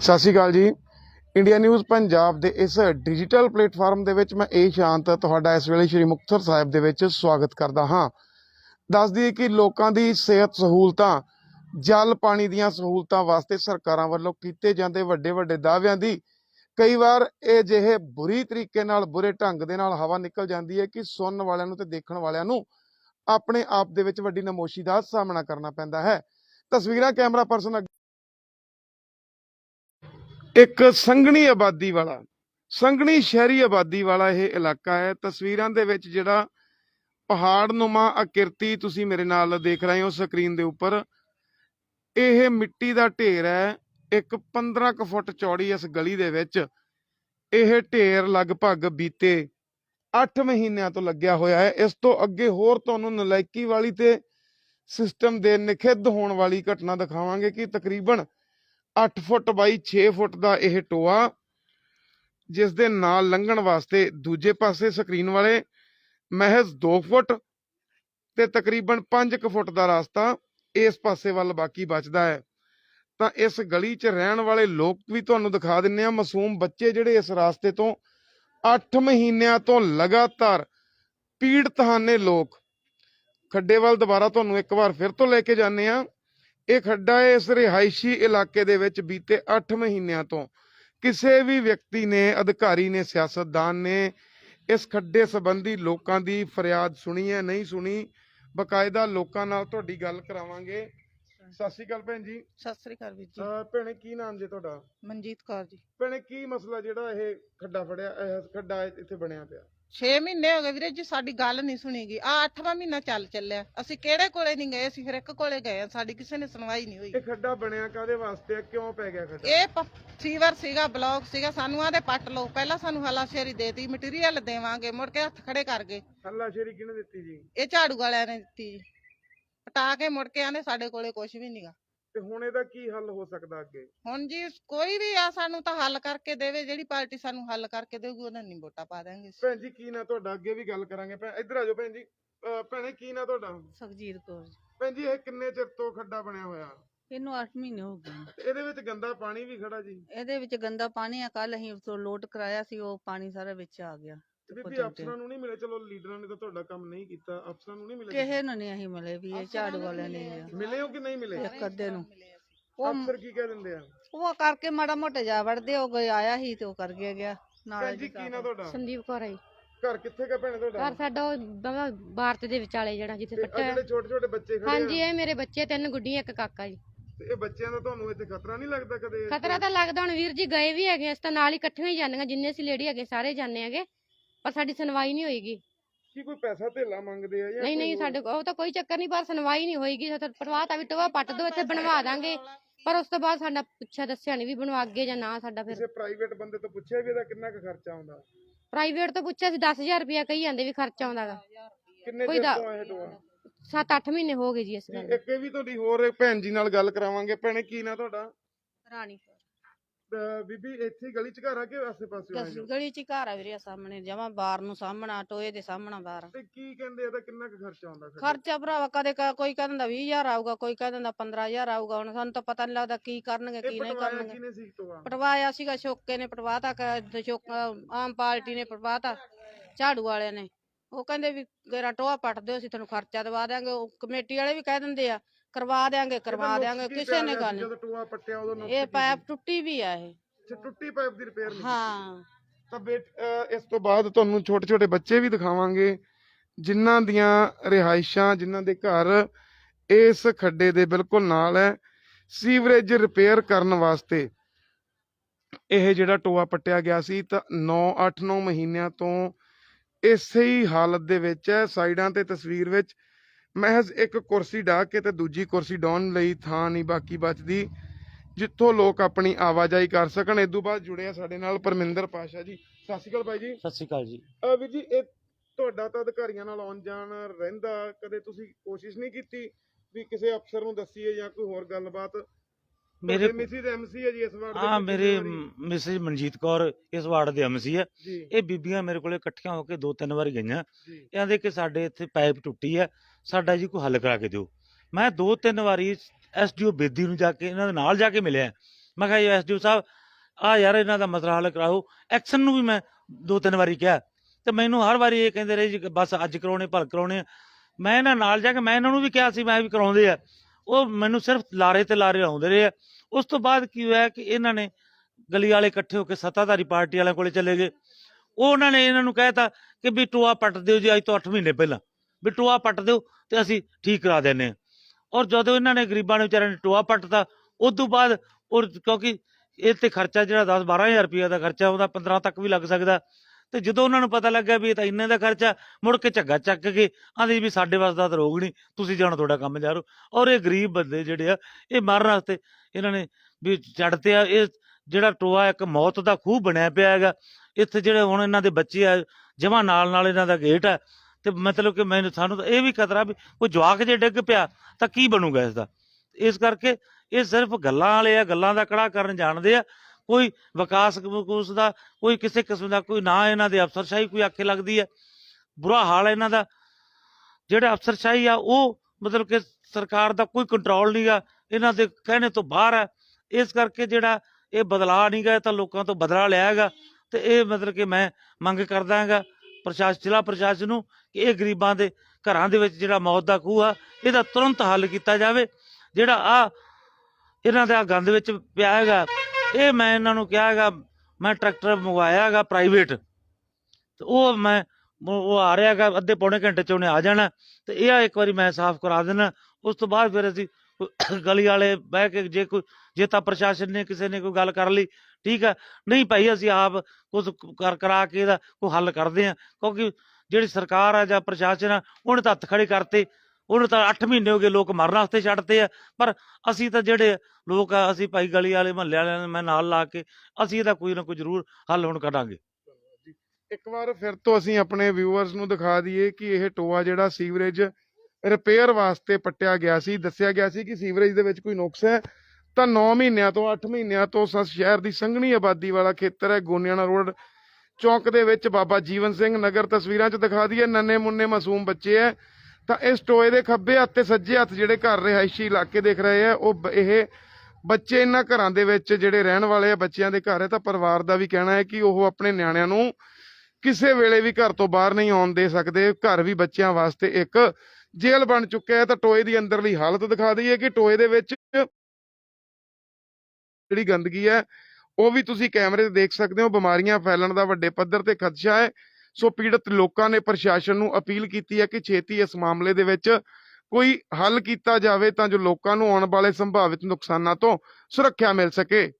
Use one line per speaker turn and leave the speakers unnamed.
ਸਤਿ ਸ਼੍ਰੀ ਅਕਾਲ ਜੀ। India news Punjab ਦੇ ਇਸ ਡਿਜੀਟਲ ਪਲੇਟਫਾਰਮ ਦੇ ਵਿੱਚ ਮੈਂ ਇਹ ਸ਼ਾਂਤ ਤੁਹਾਡਾ ਇਸ ਵੇਲੇ ਸ਼੍ਰੀ ਮੁਕਤਸਰ ਸਾਹਿਬ ਦੇ ਵਿੱਚ ਸਵਾਗਤ ਕਰਦਾ ਹਾਂ। ਦੱਸ ਦਈਏ ਕਿ ਲੋਕਾਂ ਦੀ ਸਿਹਤ ਸਹੂਲਤਾਂ, ਜਲ ਪਾਣੀ ਦੀਆਂ ਸਹੂਲਤਾਂ ਵਾਸਤੇ ਸਰਕਾਰਾਂ ਵੱਲੋਂ ਕੀਤੇ ਜਾਂਦੇ ਵੱਡੇ ਵੱਡੇ ਦਾਅਵਿਆਂ ਦੀ ਕਈ ਵਾਰ ਇਹ ਜਿਹੇ ਬੁਰੀ ਤਰੀਕੇ ਨਾਲ, ਬੁਰੇ ਢੰਗ ਦੇ ਨਾਲ ਹਵਾ ਨਿਕਲ ਜਾਂਦੀ ਹੈ ਕਿ ਸੁਣਨ ਵਾਲਿਆਂ ਨੂੰ ਤੇ ਦੇਖਣ ਵਾਲਿਆਂ ਨੂੰ ਆਪਣੇ ਆਪ ਦੇ ਵਿੱਚ ਵੱਡੀ ਨਮੋਸ਼ੀ ਦਾ ਸਾਹਮਣਾ ਕਰਨਾ ਪੈਂਦਾ ਹੈ। ਤਸਵੀਰਾਂ ਕੈਮਰਾ ਪਰਸਨ ਇੱਕ ਸੰਘਣੀ ਆਬਾਦੀ ਵਾਲਾ, ਸੰਘਣੀ ਸ਼ਹਿਰੀ ਆਬਾਦੀ ਵਾਲਾ ਇਹ ਇਲਾਕਾ ਹੈ। ਤਸਵੀਰਾਂ ਦੇ ਵਿੱਚ ਜਿਹੜਾ ਪਹਾੜ ਨੁਮਾ ਆਕਿਰਤੀ ਤੁਸੀਂ ਮੇਰੇ ਨਾਲ ਦੇਖ ਰਹੇ ਹੋ ਸਕਰੀਨ ਦੇ ਉੱਪਰ, ਇਹ ਮਿੱਟੀ ਦਾ ਢੇਰ ਹੈ। ਇੱਕ 15 ਕੁ ਫੁੱਟ ਚੌੜੀ ਇਸ ਗਲੀ ਦੇ ਵਿੱਚ ਇਹ ਢੇਰ ਲਗਭਗ ਬੀਤੇ 8 ਮਹੀਨਿਆਂ ਤੋਂ ਲੱਗਿਆ ਹੋਇਆ ਹੈ। ਇਸ ਤੋਂ ਅੱਗੇ ਹੋਰ ਤੁਹਾਨੂੰ ਨਲਾਇਕੀ ਵਾਲੀ ਤੇ ਸਿਸਟਮ ਦੇ ਨਿਖਿੱਧ ਹੋਣ ਵਾਲੀ ਘਟਨਾ ਦਿਖਾਵਾਂਗੇ ਕਿ ਤਕਰੀਬਨ 8 ਫੁੱਟ ਬਾਈ 6 ਫੁੱਟ ਦਾ ਇਹ ਟੋਆ, ਜਿਸ ਦੇ ਨਾਲ ਲੰਘਣ ਵਾਸਤੇ ਦੂਜੇ ਪਾਸੇ ਸਕਰੀਨ ਵਾਲੇ ਮਹਿਜ਼ 2 ਫੁੱਟ ਤੇ ਤਕਰੀਬਨ 5 ਫੁੱਟ ਦਾ ਰਸਤਾ ਇਸ ਪਾਸੇ ਵੱਲ ਬਾਕੀ ਬਚਦਾ ਹੈ। ਤਾਂ ਇਸ ਗਲੀ 'ਚ ਰਹਿਣ ਵਾਲੇ ਲੋਕ ਵੀ ਤੁਹਾਨੂੰ ਦਿਖਾ ਦਿੰਨੇ ਆ ਮਾਸੂਮ ਬੱਚੇ ਜਿਹੜੇ ਇਸ ਰਾਸਤੇ ਤੋਂ 8 ਮਹੀਨਿਆਂ ਤੋਂ ਲਗਾਤਾਰ ਪੀੜਤ ਹਨ ਇਹ ਲੋਕ। ਖੱਡੇ ਵੱਲ ਦੁਬਾਰਾ ਤੁਹਾਨੂੰ ਇੱਕ ਵਾਰ ਫਿਰ ਤੋਂ ਲੈ ਕੇ ਜਾਂਦੇ ਆ ਇਹ ਖੱਡਾ ਹੈ ਇਸ ਰਿਹਾਇਸ਼ੀ ਇਲਾਕੇ ਦੇ ਵਿੱਚ ਬੀਤੇ 8 ਮਹੀਨਿਆਂ ਤੋਂ ਕਿਸੇ ਵੀ ਵਿਅਕਤੀ ਨੇ ਅਧਿਕਾਰੀ ਨੇ ਸਿਆਸਤਦਾਨ ਨੇ ਇਸ ਖੱਡੇ ਸੰਬੰਧੀ ਲੋਕਾਂ ਦੀ ਫਰਿਆਦ ਸੁਣੀ ਹੈ ਨਹੀਂ ਸੁਣੀ ਬਕਾਇਦਾ ਲੋਕਾਂ ਨਾਲ ਤੁਹਾਡੀ ਗੱਲ ਕਰਾਵਾਂਗੇ। ਸਤਿ ਸ਼੍ਰੀ ਅਕਾਲ ਭੈਣ ਜੀ।
ਸਤਿ ਸ੍ਰੀ ਅਕਾਲ ਵੀਰ ਜੀ।
ਅਹ ਭੈਣੇ ਕੀ ਨਾਮ ਜੀ ਤੁਹਾਡਾ?
ਮਨਜੀਤ ਕੌਰ ਜੀ।
ਭੈਣੇ ਕੀ ਮਸਲਾ ਜਿਹੜਾ ਇਹ ਖੱਡਾ ਫੜਿਆ ਇਹ ਖੱਡਾ ਇੱਥੇ ਬਣਿਆ ਪਿਆ?
6 ਮਹੀਨੇ ਹੋ ਗਏ ਵੀਰੇ ਜੀ ਸਾਡੀ ਗੱਲ ਨਹੀਂ ਸੁਣੀਗੀ। ਆ 8ਵਾਂ ਮਹੀਨਾ ਚੱਲ ਚੱਲਿਆ। ਅਸੀਂ ਕਿਹੜੇ ਕੋਲੇ ਨਹੀਂ ਗਏ? ਅਸੀਂ ਫਿਰ ਇੱਕ ਕੋਲੇ ਗਏ ਆ ਸਾਡੀ ਕਿਸੇ ਨੇ ਸੁਣਵਾਈ ਨਹੀਂ ਹੋਈ।
ਇਹ ਖੱਡਾ ਬਣਿਆ ਕਾਦੇ ਵਾਸਤੇ? ਆ? ਕਿਉਂ ਪੈ ਗਿਆ ਖੱਡਾ?
ਇਹ ਪ- ਸੀਵਰ ਸੀਗਾ ਬਲੌਕ ਸੀਗਾ। ਸਾਨੂੰ ਆਦੇ ਪੱਟ ਲਓ। ਪਹਿਲਾਂ ਸਾਨੂੰ ਹਲਾਸ਼ੇਰੀ ਦੇਤੀ ਮਟੀਰੀਅਲ ਦੇਵਾਂਗੇ। ਮੁੜ ਕੇ ਹੱਥ ਖੜੇ ਕਰ ਗਏ।
ਹੱਲਾਸ਼ੇਰੀ ਕਿਹਨੇ ਦਿੱਤੀ ਜੀ?
ਇਹ ਝਾੜੂ ਵਾਲਿਆਂ ਨੇ ਦਿੱਤੀ ਜੀ। ਪਟਾ ਕੇ ਮੁੜ ਕੇ ਆਂਦੇ ਸਾਡੇ ਕੋਲੇ ਕੁਝ ਵੀ ਨਹੀਂਗਾ
ਤੇ ਹੁਣ ਇਹਦਾ ਕੀ ਹੱਲ ਹੋ ਸਕਦਾ ਅੱਗੇ?
ਹੁਣ ਜੀ ਕੋਈ ਵੀ ਆ ਸਾਨੂੰ ਤਾਂ ਹੱਲ ਕਰਕੇ ਦੇਵੇ ਜਿਹੜੀ ਪਾਰਟੀ ਸਾਨੂੰ ਹੱਲ ਕਰਕੇ ਦੇਊਗੀ ਉਹਨਾਂ ਨੂੰ ਵੋਟਾਂ ਪਾ ਦੇਾਂਗੇ
ਭੈਣ ਜੀ ਕੀ ਨਾ ਤੁਹਾਡਾ ਅੱਗੇ ਵੀ ਗੱਲ ਕਰਾਂਗੇ। ਭੈਣ ਇੱਧਰ ਆ ਜਾਓ ਭੈਣ ਜੀ। ਅਹ ਭੈਣੇ ਕੀ ਨਾ ਤੁਹਾਡਾ?
ਸੁਖਜੀਤ ਕੌਰ
ਭੈਣ ਜੀ ਇਹ ਕਿੰਨੇ ਚਿਰ ਤੋਂ ਖੱਡਾ ਬਣਿਆ ਹੋਇਆ?
ਇਹਨੂੰ 8 ਮਹੀਨੇ ਹੋ ਗਏ ਨੇ।
ਤੇ ਇਹਦੇ ਵਿੱਚ ਗੰਦਾ ਪਾਣੀ ਵੀ ਖੜਾ ਜੀ?
ਇਹਦੇ ਵਿੱਚ ਗੰਦਾ ਪਾਣੀ ਆ ਕੱਲ ਅਸੀਂ ਉਤੋਂ ਲੋਡ ਕਰਾਇਆ ਸੀ ਉਹ ਪਾਣੀ ਸਾਰਾ ਵਿੱਚ ਆ ਗਿਆ।
ਬੀਬੀ। ਅਫਸਰਾਂ ਨੂੰ ਨਹੀਂ ਮਿਲੇ ਚਲੋ ਲੀਡਰਾਂ ਨੇ ਤਾਂ ਤੁਹਾਡਾ ਕੰਮ ਨਹੀਂ ਕੀਤਾ ਅਫਸਰਾਂ ਨੂੰ ਨਹੀਂ ਮਿਲੇ
ਕਿਸੇ ਨੂੰ ਨਹੀਂ ਅਸੀਂ ਮਿਲੇ ਵੀ ਇਹ ਝਾੜੂ ਵਾਲਿਆਂ ਨੇ ਆ।
ਮਿਲੇ ਹੋ ਕਿ ਨਹੀਂ ਮਿਲੇ?
ਇੱਕ ਅੱਧੇ ਨੂੰ। ਉਹ
ਅਫਸਰ ਕੀ ਕਹਿ ਦਿੰਦੇ ਆ?
ਉਹ ਕਰਕੇ ਮਾੜਾ ਮੋਟਾ ਜਾ ਵੜਦੇ ਉਹ ਗਏ ਆਇਆ ਸੀ ਤੇ ਉਹ ਕਰ ਗਿਆ ਗਿਆ। ਨਾਲ
ਜੀ ਕੀ ਨਾ ਤੁਹਾਡਾ?
ਸੰਦੀਪ ਕੌਰ ਹੈ ਜੀ।
ਘਰ ਕਿੱਥੇ ਕਾ ਭੈਣੇ ਤੁਹਾਡਾ?
ਘਰ ਸਾਡਾ ਉਹ ਬਾਬਾ ਭਾਰਤ ਦੇ ਵਿਚਾਲੇ ਜਿਹੜਾ ਜਿੱਥੇ
ਤੇ ਆਹ
ਕੱਟਿਆ
ਜਿਹੜੇ ਛੋਟੇ ਛੋਟੇ ਬੱਚੇ ਖੜੇ
ਹਾਂਜੀ ਇਹ ਮੇਰੇ ਬੱਚੇ ਤਿੰਨ ਗੁੱਡੀਆਂ ਇੱਕ ਕਾਕਾ ਜੀ।
ਤੇ ਇਹ ਬੱਚਿਆਂ ਦਾ ਤੁਹਾਨੂੰ ਇੱਥੇ ਖਤਰਾ ਨਹੀਂ ਲੱਗਦਾ ਕਦੇ?
ਖਤਰਾ ਤਾਂ ਲੱਗਦਾ ਹੁਣ ਵੀਰ ਜੀ ਗਏ ਵੀ ਹੈਗੇ ਅਸੀਂ ਤਾਂ ਨਾਲ ਹੀ ਇਕੱਠੀਆਂ ਹੀ ਜਾਂਦੀਆਂ ਜਿੰਨੇ ਅਸੀਂ ਲੇਡੀ ਹੈਗੇ ਸਾਰੇ ਜਾਂਦੇ ਹੈਗੇ। ਪਰ ਸਾਡੀ ਸੁਣਵਾਈ ਨਹੀਂ ਹੋਏਗੀ।
ਕੀ ਕੋਈ ਪੈਸਾ ਧੇਲਾ ਮੰਗਦੇ ਆ ਜਾਂ
ਨਹੀਂ ਨਹੀਂ? ਸਾਡੇ ਕੋਲ ਉਹ ਤਾਂ ਕੋਈ ਚੱਕਰ ਨਹੀਂ ਪਰ ਸੁਣਵਾਈ ਨਹੀਂ ਹੋਏਗੀ। ਤਾਂ ਪਰਵਾਹ ਤਾਂ ਵੀ ਟੋਆ ਪੱਟ ਦੋ ਇੱਥੇ ਬਣਵਾ ਦਾਂਗੇ। ਪਰ ਉਸ ਤੋਂ ਬਾਅਦ ਸਾਡਾ ਪੁੱਛਿਆ ਦੱਸਿਆ ਨਹੀਂ ਵੀ ਬਣਵਾ ਅੱਗੇ ਜਾਂ ਨਾ ਸਾਡਾ ਫਿਰ।
ਕਿਸੇ ਪ੍ਰਾਈਵੇਟ ਬੰਦੇ ਤੋਂ ਪੁੱਛਿਆ ਵੀ ਇਹਦਾ ਕਿੰਨਾ ਕੁ ਖਰਚਾ ਆਉਂਦਾ?
ਪ੍ਰਾਈਵੇਟ ਤੋਂ ਪੁੱਛਿਆ ਸੀ 10000 ਰੁਪਇਆ ਕਹੀ ਜਾਂਦੇ ਵੀ ਖਰਚਾ ਆਉਂਦਾਗਾ
ਕਿੰਨੇ
ਕੋਈ
ਚਿਰ
ਦਾ-
ਤੋਂ ਇਹ ਟੋਆ?
7-8 ਮਹੀਨੇ ਹੋ ਗਏ ਜੀ ਇਸ ਗੱਲ ਨੂੰ।
ਇੱਕ ਇਹ ਵੀ ਤੁਹਾਡੀ ਹੋਰ ਭੈਣ ਜੀ ਨਾਲ ਗੱਲ ਕਰਾਵਾਂਗੇ। ਭੈਣੇ ਕੀ ਨਾ ਤੁਹਾਡਾ?
ਰਾਣੀ।
ਬੀਬੀ ਇੱਥੇ ਹੀ ਗਲੀ ਚ ਘਰ ਆ ਕੇ ਆਸੇ ਪਾਸੇ ਹੋਏ ਜੋ?
ਗਲੀ ਚ ਹੀ ਘਰ ਆ ਵੀਰੇ ਸਾਹਮਣੇ ਜਮਾ ਬਾਰ ਨੂੰ ਸਾਹਮਣਾ ਟੋਏ ਦੇ ਸਾਹਮਣਾ ਬਾਰ
ਤੇ ਕੀ ਕਹਿੰਦੇ ਇਹਦਾ ਕਿੰਨਾ ਕੁ ਖਰਚਾ ਆਉਂਦਾ ਖੱਡੇ?
ਖਰਚਾ ਭਰਾਵਾ ਕਦੇ ਕ- ਕੋਈ ਕਹਿ ਦਿੰਦਾ 20000 ਆਊਗਾ ਕੋਈ ਕਹਿ ਦਿੰਦਾ 15000 ਆਊਗਾ ਹੁਣ ਸਾਨੂੰ ਤਾਂ ਪਤਾ ਨਹੀਂ ਲੱਗਦਾ ਕੀ ਕਰਨਗੇ ਕੀ ਨਹੀਂ
ਪਟਵਾਇਆ
ਕਰਨਗੇ।
ਕਿਹਨੇ ਸੀ ਟੋਆ
ਪਟਵਾਇਆ ਸੀਗਾ ਸ਼ੋਕੇ ਨੇ ਪਟਵਾਤਾ ਕ- ਸ਼ੋਕ ਆਮ ਪਾਰਟੀ ਨੇ ਪਟਵਾਤਾ ਝਾੜੂ ਵਾਲਿਆਂ ਨੇ। ਉਹ ਕਹਿੰਦੇ ਵੀ ਗੇਰਾ ਟੋਆ ਪੱਟ ਦਿਓ ਅਸੀਂ ਤੁਹਾਨੂੰ ਖਰਚਾ ਦਵਾ ਦਿਆਂਗੇ। ਉਹ ਕਮੇਟੀ ਵਾਲੇ ਵੀ ਕਹਿ ਦਿੰਦੇ ਆ ਕਰਵਾ ਦਿਆਂਗੇ ਕਰਵਾ
ਕੀ
ਕਿਸੇ ਨੇ ਗੱਲ
ਜਦੋਂ ਟੋਆ ਪੱਟਿਆ ਉਦੋਂ ਨੁਕਸ
ਇਹ ਪਾਈਪ? ਟੁੱਟੀ ਵੀ ਆ ਇਹ
ਅੱਛਾ, ਟੁੱਟੀ ਪਾਈਪ ਦੀ ਰਿਪੇਅਰ ਨਹੀਂ।
ਹਾਂ
ਤਾਂ ਬੇਟ ਇਸ ਤੋਂ ਬਾਅਦ ਤੁਹਾਨੂੰ ਛੋਟੇ ਛੋਟੇ ਬੱਚੇ ਵੀ ਦਿਖਾਵਾਂਗੇ ਜਿਨ੍ਹਾਂ ਦੀਆਂ ਰਿਹਾਇਸ਼ਾਂ ਜਿਨ੍ਹਾਂ ਦੇ ਘਰ ਇਸ ਖੱਡੇ ਦੇ ਬਿਲਕੁਲ ਨਾਲ ਹੈ ਸੀਵਰੇਜ ਰਿਪੇਅਰ ਕਰਨ ਵਾਸਤੇ ਇਹ ਜਿਹੜਾ ਟੋਆ ਪੱਟਿਆ ਗਿਆ ਸੀ ਤਾਂ 9 8 9 ਮਹੀਨਿਆਂ ਤੋਂ ਇਸੇ ਹੀ ਹਾਲਤ ਦੇ ਵਿੱਚ ਹੈ ਸਾਈਡਾਂ ਤੇ ਤਸਵੀਰ ਵਿੱਚ ਮਹਿਜ਼ ਇੱਕ ਕੁਰਸੀ ਢਾਹ ਕੇ ਤੇ ਦੂਜੀ ਕੁਰਸੀ ਡਾਉਣ ਲਈ ਥਾਂ ਨਹੀਂ ਬਾਕੀ ਬਚਦੀ ਜਿੱਥੋਂ ਲੋਕ ਆਪਣੀ ਆਵਾਜਾਈ ਕਰ ਸਕਣ। ਇਦੋਂ ਬਾਅਦ ਜੁੜਿਆ ਸਾਡੇ ਨਾਲ ਪਰਮਿੰਦਰ ਪਾਸ਼ਾ ਜੀ। ਸਤਿ ਸ਼੍ਰੀ ਅਕਾਲ ਬਾਈ ਜੀ।
ਸਤਿ ਸ਼੍ਰੀ ਅਕਾਲ ਜੀ।
ਅਹ ਵੀਰ ਜੀ ਇਹ ਤੁਹਾਡਾ ਤਾਂ ਅਧਿਕਾਰੀਆਂ ਨਾਲ ਆਉਣ ਜਾਣ ਰਹਿੰਦਾ। ਕਦੇ ਤੁਸੀਂ ਕੋਸ਼ਿਸ਼ ਨਹੀਂ ਕੀਤੀ ਵੀ ਕਿਸੇ ਅਫਸਰ ਨੂੰ ਦੱਸੀਏ ਜਾਂ ਕੋਈ ਹੋਰ ਗੱਲਬਾਤ?
ਮੇਰੇ
ਮਿਸਿਸ ਐਮਸੀ ਹੈ ਜੀ ਇਸ ਵਾਰ
ਆ ਮੇਰੇ ਮਿਸਿਸ ਮਨਜੀਤ ਕੌਰ ਇਸ ਵਾਰਡ ਦੇ ਐਮਸੀ ਹੈ। ਇਹ ਬੀਬੀਆਂ ਮੇਰੇ ਕੋਲੇ ਇਕੱਠੀਆਂ ਹੋ ਕੇ ਦੋ ਤਿੰਨ ਵਾਰ ਗਈਆਂ। ਇਹਨਾਂ ਦੇ ਕਿ ਸਾਡੇ ਇੱਥੇ ਪਾਈਪ ਟੁੱਟੀ ਹੈ ਸਾਡਾ ਜੀ ਕੋਈ ਹੱਲ ਕਰਾ ਕੇ ਦਿਓ। ਮੈਂ ਦੋ ਤਿੰਨ ਵਾਰੀ ਐਸਡੀਓ ਬੇਦੀ ਨੂੰ ਜਾ ਕੇ ਇਹਨਾਂ ਦੇ ਨਾਲ ਜਾ ਕੇ ਮਿਲਿਆ। ਮੈਂ ਕਿਹਾ ਐਸਡੀਓ ਸਾਹਿਬ ਆ ਯਾਰ ਇਹਨਾਂ ਦਾ ਮਸਲਾ ਹੱਲ ਕਰਾਓ। ਐਕਸ਼ਨ ਨੂੰ ਵੀ ਮੈਂ ਦੋ ਤਿੰਨ ਵਾਰੀ ਕਿਹਾ। ਤੇ ਮੈਨੂੰ ਹਰ ਵਾਰੀ ਇਹ ਕਹਿੰਦੇ ਰਹੇ ਜੀ ਬਸ ਅੱਜ ਕਰਾਉਣੇ ਭਲ ਕਰਾਉਣੇ। ਮੈਂ ਇਹਨਾਂ ਨਾਲ ਜਾ ਕੇ ਮੈਂ ਇਹਨਾਂ ਨੂੰ ਵੀ ਕਿਹਾ ਸੀ ਮੈਂ ਵੀ ਕਰਾਉਂਦੇ ਆ। ਉਹ ਮੈਨੂੰ ਸਿਰਫ ਲਾਰੇ ਤੇ ਲਾਰੇ ਆਉਂਦੇ ਰਹੇ ਆ। ਉਸ ਤੋਂ ਬਾਅਦ ਕੀ ਹੋਇਆ ਕਿ ਇਹਨਾਂ ਨੇ ਗਲੀ ਵਾਲੇ ਇਕੱਠੇ ਹੋ ਕੇ ਸੱਤਾਧਾਰੀ ਪਾਰਟੀ ਵਾਲਿਆਂ ਕੋਲੇ ਚਲੇ ਗਏ। ਉਹ ਉਹਨਾਂ ਨੇ ਇਹਨਾਂ ਨੂੰ ਕਹਿਤਾ ਕਿ ਵੀ ਟੋਆ ਪੱਟ ਦਿਓ ਜੀ, ਅੱਜ ਤੋਂ 8 ਮਹੀਨੇ ਪਹਿਲਾਂ। ਵੀ ਟੋਆ ਪੱਟ ਦਿਓ ਤੇ ਅਸੀਂ ਠੀਕ ਕਰਾ ਦਿੰਨੇ ਆ ਔਰ ਜਦੋਂ ਇਹਨਾਂ ਨੇ ਗਰੀਬਾਂ ਨੇ ਵਿਚਾਰਿਆਂ ਨੇ ਟੋਆ ਪੱਟਤਾ, ਉਸ ਤੋਂ ਬਾਅਦ ਔਰ ਕਿਉਂਕਿ ਇਹ ਤੇ ਖਰਚਾ ਜਿਹੜਾ 10 12000 ਰੁਪਏ ਦਾ ਖਰਚਾ, ਉਹਦਾ 15 ਤੱਕ ਵੀ ਲੱਗ ਸਕਦਾ। ਤੇ ਜਦੋਂ ਉਹਨਾਂ ਨੂੰ ਪਤਾ ਲੱਗਾ ਵੀ ਇਹ ਤਾਂ ਇੰਨੇ ਦਾ ਖਰਚਾ, ਮੁੜ ਕੇ ਝੱਗਾ ਚੱਕ ਕੇ ਆਂਦੇ ਵੀ ਸਾਡੇ ਵਾਸਤੇ ਤਾਂ ਰੋਗ ਨਹੀਂ, ਤੁਸੀਂ ਜਾਣੋ ਤੁਹਾਡਾ ਕੰਮ ਜਾ ਜਾਰੋ ਔਰ ਇਹ ਗਰੀਬ ਬੰਦੇ ਜਿਹੜੇ ਆ, ਇਹ ਮਰਨ ਵਾਸਤੇ ਇਹਨਾਂ ਨੇ ਵੀ ਚੜਤੇ ਆ, ਇਹ ਜਿਹੜਾ ਟੋਆ ਇੱਕ ਮੌਤ ਦਾ ਖੂਹ ਬਣਿਆ ਪਿਆ ਹੈਗਾ, ਇੱਥੇ ਜਿਹੜੇ ਹੁਣ ਇਹਨਾਂ ਦੇ ਬੱਚੇ ਆ, ਜਮਾ ਨਾਲ ਨਾਲ ਇਹਨਾਂ ਦਾ ਗੇਟ ਆ, ਤੇ ਮਤਲਬ ਕਿ ਮੈਨੂੰ ਸਾਨੂੰ ਤਾਂ ਇਹ ਵੀ ਖਤਰਾ ਵੀ ਕੋਈ ਜਵਾਕ ਜੇ ਡਿੱਗ ਪਿਆ, ਤਾਂ ਕੀ ਬਣੂਗਾ ਇਸ ਦਾ? ਇਸ ਕਰਕੇ ਇਹ ਸਿਰਫ ਗੱਲਾਂ ਵਾਲੇ ਆ, ਗੱਲਾਂ ਦਾ ਕੜਾ ਕਰਨ ਜਾਣਦੇ ਆ ਕੋਈ ਵਿਕਾਸ ਵਿਕੂਸ ਦਾ, ਕੋਈ ਕਿਸੇ ਕਿਸਮ ਦਾ, ਕੋਈ ਨਾ ਇਹਨਾਂ ਦੇ ਅਫਸਰਸ਼ਾਹੀ ਕੋਈ ਆਖੇ ਲੱਗਦੀ ਹੈ। ਬੁਰਾ ਹਾਲ ਹੈ ਇਹਨਾਂ ਦਾ। ਜਿਹੜਾ ਅਫਸਰਸ਼ਾਹੀ ਆ, ਉਹ ਮਤਲਬ ਕਿ ਸਰਕਾਰ ਦਾ ਕੋਈ ਕੰਟਰੋਲ ਨਹੀਂਗਾ ਇਹਨਾਂ ਦੇ ਕਹਿਣੇ ਤੋਂ ਬਾਹਰ ਹੈ। ਇਸ ਕਰਕੇ ਜਿਹੜਾ ਇਹ ਬਦਲਾ ਨਹੀਂ ਗਏ ਤਾਂ ਲੋਕਾਂ ਤੋਂ ਬਦਲਾ ਲਿਆ ਹੈਗਾ। ਤੇ ਇਹ ਮਤਲਬ ਕਿ ਮੈਂ ਮੰਗ ਕਰਦਾ ਹੈਗਾ ਪ੍ਰਸ਼ਾਸਨ ਜ਼ਿਲ੍ਹਾ ਪ੍ਰਸ਼ਾਸਨ ਨੂੰ ਕਿ ਇਹ ਗਰੀਬਾਂ ਦੇ ਘਰਾਂ ਦੇ ਵਿੱਚ ਜਿਹੜਾ ਮੌਤ ਦਾ ਖੂਹ ਆ, ਇਹਦਾ ਤੁਰੰਤ ਹੱਲ ਕੀਤਾ ਜਾਵੇ। ਜਿਹੜਾ ਆ, ਇਹਨਾਂ ਦਾ ਗੰਦ ਵਿੱਚ ਪਿਆ ਹੈਗਾ ਇਹ ਮੈਂ ਇਹਨਾਂ ਨੂੰ ਕਿਹਾ ਹੈਗਾ ਮੈਂ ਟਰੈਕਟਰ ਮੰਗਵਾਇਆ ਹੈਗਾ ਪ੍ਰਾਈਵੇਟ ਤੇ ਉਹ ਮੈਂ, ਉਹ ਆ ਰਿਹਾ ਹੈਗਾ ਅੱਧੇ ਪੌਣੇ ਘੰਟੇ ਚ ਉਹਨੇ ਆ ਜਾਣਾ। ਤੇ ਇਹ ਇੱਕ ਵਾਰੀ ਮੈਂ ਸਾਫ਼ ਕਰਾ ਦੇਣਾ। ਉਸ ਤੋਂ ਬਾਅਦ ਫਿਰ ਅਸੀਂ ਗਲੀ ਵਾਲੇ ਬਹਿ ਕੇ ਜੇ ਕੋਈ, ਜੇ ਤਾਂ ਪ੍ਰਸ਼ਾਸਨ ਨੇ ਕਿਸੇ ਨੇ ਕੋਈ ਗੱਲ ਕਰ ਲਈ, ਠੀਕ ਆ। ਨਹੀਂ ਭਾਈ, ਅਸੀਂ ਆਪ ਕੁਝ ਕਰ, ਕਰਾ ਕੇ ਇਹਦਾ ਕੋਈ ਹੱਲ ਕਰਦੇ ਆ। ਕਿਉਂਕਿ ਜਿਹੜੀ ਸਰਕਾਰ ਆ ਜਾਂ ਪ੍ਰਸ਼ਾਸਨ ਆ, ਉਹਨੇ ਤਾਂ ਹੱਥ ਖੜੇ ਕਰਤੇ। ਉਹਨੂੰ ਤਾਂ 8 ਮਹੀਨੇ ਹੋ ਗਏ ਲੋਕ ਮਰਨ ਵਾਸਤੇ ਛੱਡਤੇ ਆ। ਪਰ ਅਸੀਂ ਤਾਂ ਜਿਹੜੇ ਲੋਕ ਆ, ਅਸੀਂ ਭਾਈ ਗਲੀ ਵਾਲੇ, ਮਹੱਲੇ ਵਾਲਿਆਂ ਨੇ ਮੈਂ ਨਾਲ ਲਾ ਕੇ ਅਸੀਂ ਇਹਦਾ ਕੋਈ ਨਾ ਕੋਈ ਜ਼ਰੂਰ ਹੱਲ ਹੁਣ ਕੱਢਾਂਗੇ
ਇੱਕ ਵਾਰ ਫਿਰ ਤੋਂ ਅਸੀਂ ਆਪਣੇ ਵਿਊਅਰਸ ਨੂੰ ਦਿਖਾ ਦਈਏ ਕਿ ਇਹ ਟੋਆ ਜਿਹੜਾ ਸੀਵਰੇਜ ਰਿਪੇਅਰ ਵਾਸਤੇ ਪੱਟਿਆ ਗਿਆ ਸੀ, ਦੱਸਿਆ ਗਿਆ ਸੀ ਕਿ ਸੀਵਰੇਜ ਦੇ ਵਿੱਚ ਕੋਈ ਨੁਕਸ ਹੈ। ਤਾਂ 9 ਮਹੀਨਿਆਂ ਤੋਂ 8 ਮਹੀਨਿਆਂ ਤੋਂ ਸ ਸ਼ਹਿਰ ਦੀ ਸੰਘਣੀ ਆਬਾਦੀ ਵਾਲਾ ਖੇਤਰ ਹੈ, ਗੋਨਿਆਣਾ ਰੋਡ ਚੌਂਕ ਦੇ ਵਿੱਚ ਬਾਬਾ ਜੀਵਨ ਸਿੰਘ ਨਗਰ ਤਸਵੀਰਾਂ 'ਚ ਦਿਖਾ ਦਈਏ। ਨੰਨੇ ਮੁੰਨੇ ਮਾਸੂਮ ਬੱਚੇ ਹੈ। ਤਾਂ ਇਸ ਟੋਏ ਦੇ ਖੱਬੇ ਹੱਥ ਤੇ ਸੱਜੇ ਹੱਥ ਜਿਹੜੇ ਘਰ ਰਿਹਾਇਸ਼ੀ ਇਲਾਕੇ ਦੇਖ ਰਹੇ ਆ, ਉਹ ਇਹ ਬੱਚੇ ਇਹਨਾਂ ਘਰਾਂ ਦੇ ਵਿੱਚ ਜਿਹੜੇ ਰਹਿਣ ਵਾਲੇ ਆ, ਬੱਚਿਆਂ ਦੇ ਘਰ ਹੈ ਤਾਂ ਪਰਿਵਾਰ ਦਾ ਵੀ ਕਹਿਣਾ ਹੈ ਕਿ ਉਹ ਆਪਣੇ ਨਿਆਣਿਆਂ ਨੂੰ ਕਿਸੇ ਵੇਲੇ ਵੀ ਘਰ ਤੋਂ ਬਾਹਰ ਨਹੀਂ ਆਉਣ ਦੇ ਸਕਦੇ, ਘਰ ਵੀ ਬੱਚਿਆਂ ਵਾਸਤੇ ਇੱਕ ਜੇਲ੍ਹ ਬਣ ਚੁੱਕਿਆ ਹੈ। ਤਾਂ ਟੋਏ ਦੀ ਅੰਦਰਲੀ ਹਾਲਤ ਦਿਖਾ ਦਈਏ ਕਿ ਟੋਏ ਦੇ ਵਿੱਚ ਜਿਹੜੀ ਗੰਦਗੀ ਹੈ, ਉਹ ਵੀ ਤੁਸੀਂ ਕੈਮਰੇ ਤੇ ਦੇਖ ਸਕਦੇ ਹੋ, ਬਿਮਾਰੀਆਂ ਫੈਲਣ ਦਾ ਵੱਡੇ ਪੱਧਰ ਤੇ ਖਦਸ਼ਾ ਹੈ। ਸੋ ਪੀੜਤ ਲੋਕਾਂ ਨੇ ਪ੍ਰਸ਼ਾਸਨ ਨੂੰ ਅਪੀਲ ਕੀਤੀ ਹੈ ਕਿ ਛੇਤੀ ਇਸ ਮਾਮਲੇ ਦੇ ਵਿੱਚ ਕੋਈ ਹੱਲ ਕੀਤਾ ਜਾਵੇ ਤਾਂ ਜੋ ਲੋਕਾਂ ਨੂੰ ਆਉਣ ਵਾਲੇ ਸੰਭਾਵਿਤ ਨੁਕਸਾਨਾਂ ਤੋਂ ਸੁਰੱਖਿਆ ਮਿਲ ਸਕੇ।